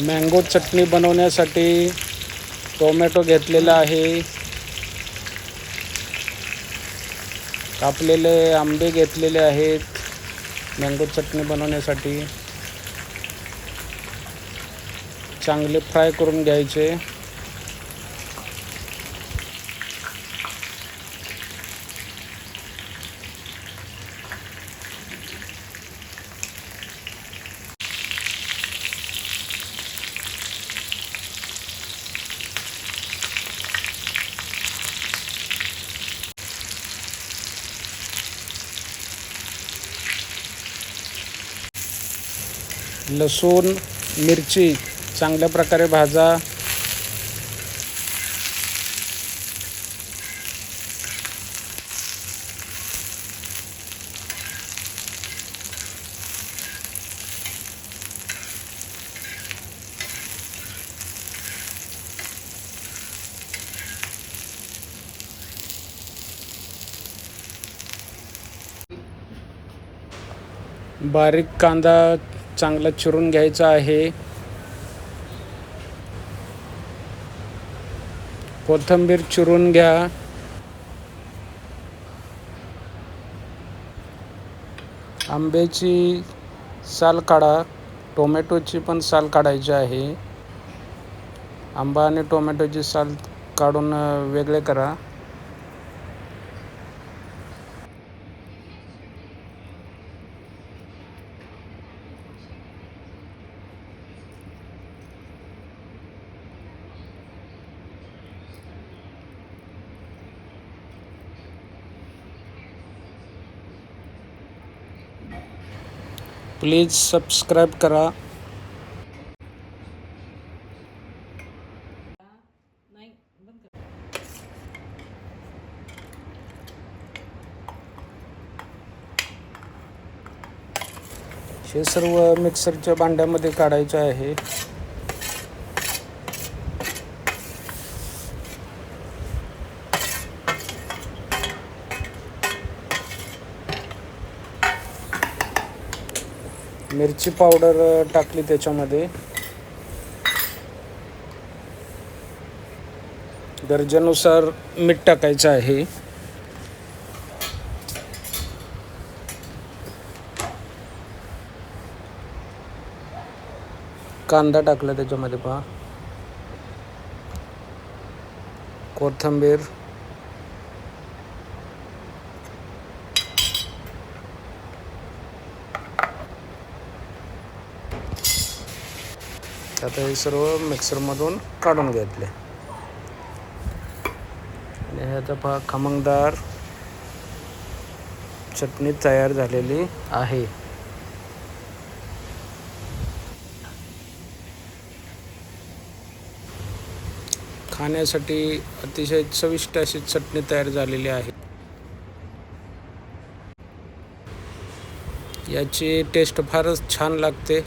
Mango चटणी बनवण्यासाठी tomato घेतलेला आहे. कापलेले आंबे घेतलेले आहेत मँगो चटणी बनवण्यासाठी. चांगले फ्राय करून घ्यायचे. लसूण मिरची चांगल्या प्रकारे भाजा. बारीक कांदा चांगला चिरून घ्यायचा आहे. कोथिंबीर चिरून घ्या. आंब्याची साल काढा. टोमॅटोची पण साल काढायची आहे. आंबा आणि टोमॅटोची साल काढून वेगळे करा. प्लीज सबस्क्राईब करा. हे सर्व मिक्सरच्या भांड्यामध्ये काढायचे आहे. मिरची पावडर टाकली त्याच्यामध्ये. गरजेनुसार मीठ टाकायचं आहे. कांदा टाकला त्याच्यामध्ये पहा. कोथिंबीर. आता हे सर्व मिक्सरमधून काढून घेतले. आणि आता पहा खमंगदार चटणी तयार झालेली आहे. खाण्यासाठी अतिशय चविष्ट अशी चटणी तयार झालेली आहे. याची टेस्ट फारच छान लागते.